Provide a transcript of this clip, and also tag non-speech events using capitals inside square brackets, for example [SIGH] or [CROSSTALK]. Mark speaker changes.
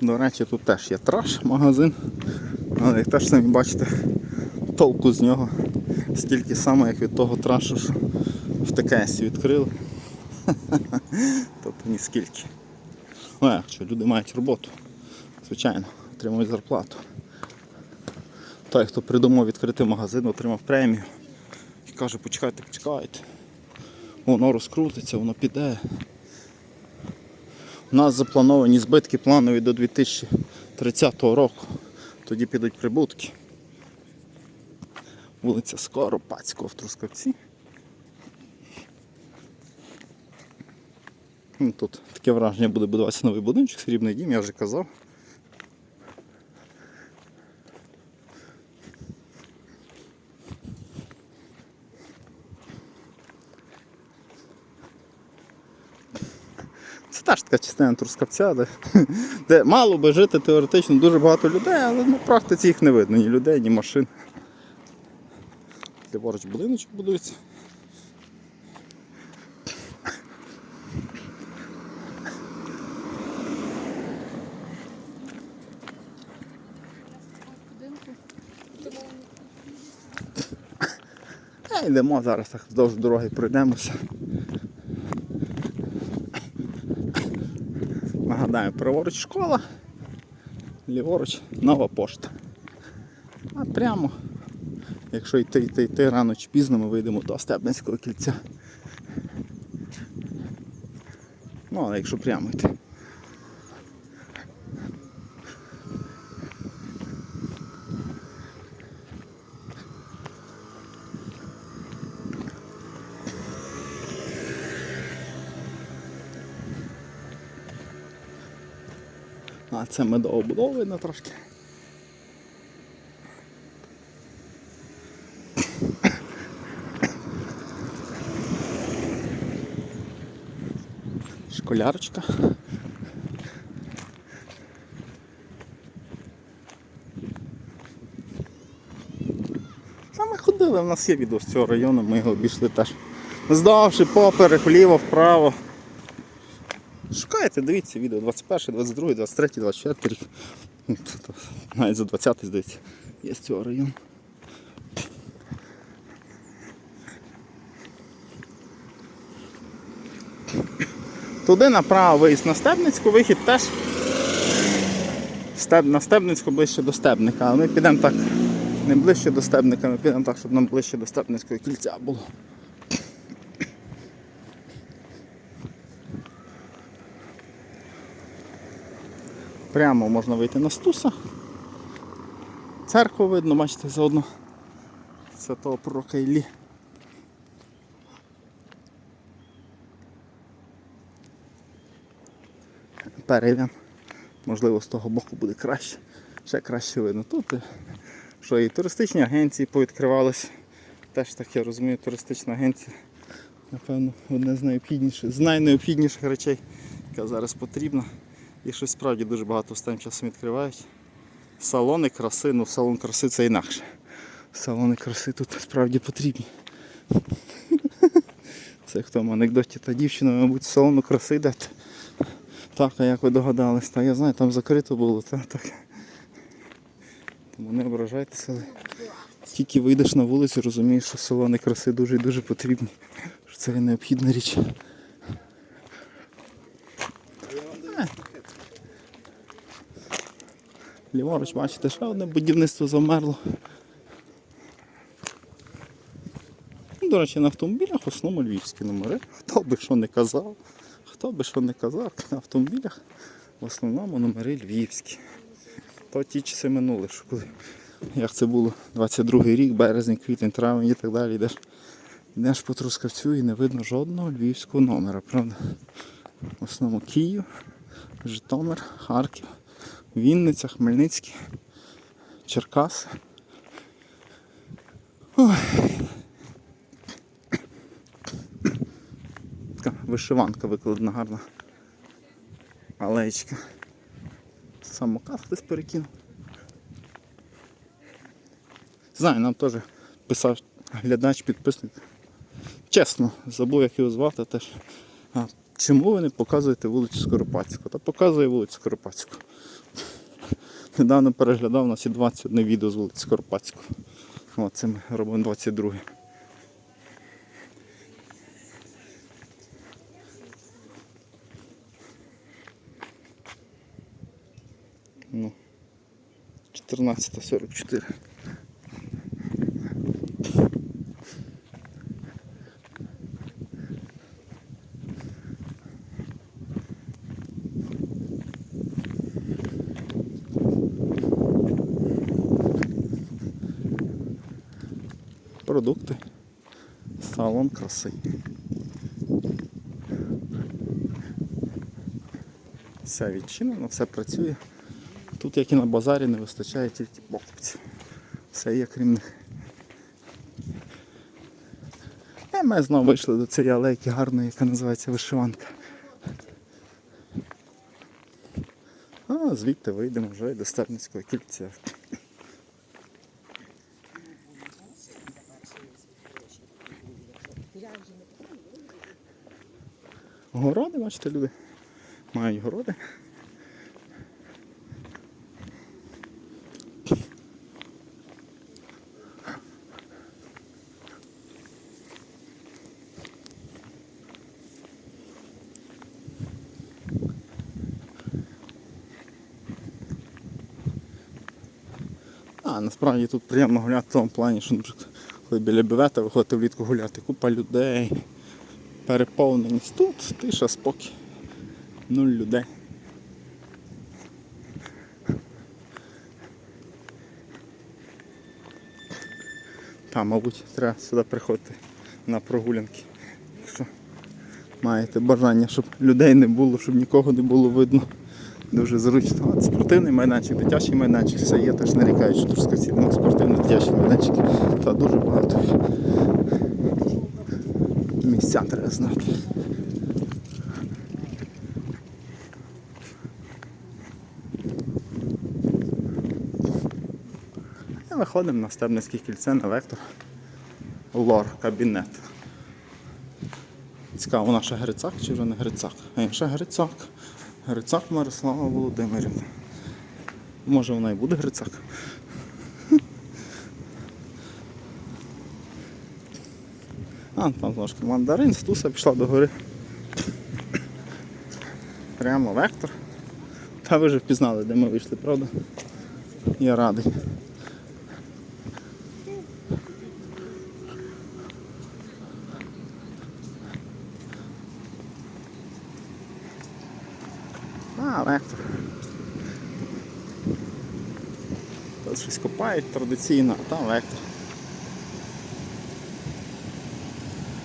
Speaker 1: До речі, тут теж є траш магазин, але як теж самі бачите, толку з нього стільки само, як від того трашу, що в ТКС відкрили. [LAUGHS] Тобто ні скільки. Ну як, що люди мають роботу, звичайно, отримують зарплату. Той, хто придумав відкрити магазин, отримав премію і каже, почекайте, почекайте. Воно розкрутиться, воно піде. У нас заплановані збитки планові до 2030 року. Тоді підуть прибутки. Вулиця Скоропадського в Трускавці. Ну, Тут таке враження буде будуватися новий будиночок, срібний дім, я вже казав. Це теж така частина Трускавця, де, [LAUGHS] де мало би жити теоретично дуже багато людей, але на практиці їх не видно, ні людей, ні машин. Ліворуч будиночок будується. Йдемо зараз так вздовж дороги пройдемося. Нагадаю, праворуч школа, ліворуч нова пошта. А прямо, якщо йти, йти, йти рано чи пізно, ми вийдемо до Стебницького кільця. Ну, але якщо прямо йти. А це медообудова видно трошки. Школярочка. Саме ходили, в нас є відео з цього району, ми його обійшли теж. Здавши поперек, вліво, вправо. Шукайте, дивіться відео 21, 22, 23, 24 рік. Ну, то- то Навіть за 20 здається. Є з цього району. Туди направо виїзд на Стебницьку, вихід теж Стеб, на Стебницьку ближче до Стебника, але ми підемо так не ближче до Стебника, ми підемо так, щоб нам ближче до Стебницького кільця було. Прямо можна вийти на Стуса. Церкву видно, бачите, заодно святого пророка Іллі. Перейдемо. Можливо, з того боку буде краще. Ще краще видно. Тут що і туристичні агенції повідкривались. Теж так я розумію, туристична агенція. Напевно, одне з найнеобхідніших, з найнеобхідніших речей, яка зараз потрібна. І щось справді дуже багато останнім часом відкривають. Салони краси, ну салон краси це інакше. Салони краси тут справді потрібні. [LAUGHS] Це в тому анекдоті та дівчина, мабуть, з салону краси йдете. Так, а як ви догадались, та я знаю, там закрито було, та так. Тому не ображайтеся, але тільки вийдеш на вулицю, розумієш, що салони краси дуже і дуже потрібні. Що це є необхідна річ. Ліворуч, бачите, ще одне будівництво замерло. Ну, До речі, на автомобілях в основному львівські номери. Хто би що не казав, хто би що не казав, на автомобілях в основному номери львівські. То ті часи минули, що коли, як це було, 22 рік, березень, квітень, травень і так далі. Йдеш, йдеш по Трускавцю і не видно жодного львівського номера, правда? В основному Київ, Житомир, Харків, Вінниця, Хмельницький, Черкас. Така вишиванка викладена гарна. Алеєчка. Самокат хтось перекинув. Знаю, нам теж писав глядач, підписник. Чесно, забув як його звати теж. Чому ви не показуєте вулицю Скоропадську? Та показує вулицю Скоропадську. Недавно переглядав у нас і 21 відео з вулиці Скоропадського. О, це ми робимо 22. Ну, 14.44. Продукти. Салон краси. Все відчинено, все працює. Тут, як і на базарі, не вистачає тільки покупців. Все є крім них. І ми знову вийшли до цієї алейки гарної, яка називається вишиванка. А звідти вийдемо вже до Стерницького кільця. Городи, бачите, люди. Мають городи. А, насправді тут приємно гуляти в тому плані, що наприклад, коли біля бювета виходити влітку гуляти, купа людей, переповненість. Тут тиша, спокій. Нуль людей. Та, мабуть, треба сюди приходити на прогулянки. Якщо маєте бажання, щоб людей не було, щоб нікого не було видно. Дуже зручно. От спортивний майданчик, дитячий майданчик, все є, теж нарікають, що Трускавці ну, спортивний дитячий майданчик. Та дуже багато. Місця треба знати. І виходимо на Стебницьке кільце на вектор лор кабінет. Цікаво, вона ще Грицак чи вже не Грицак? А ще Грицак. Грицак Мирослава Володимирівна. Може вона і буде Грицак. А, там трошки мандарин, стуса пішла до гори. Прямо вектор. Та ви вже впізнали, де ми вийшли, правда? Я радий. А, вектор. Тут щось копають традиційно, а там вектор.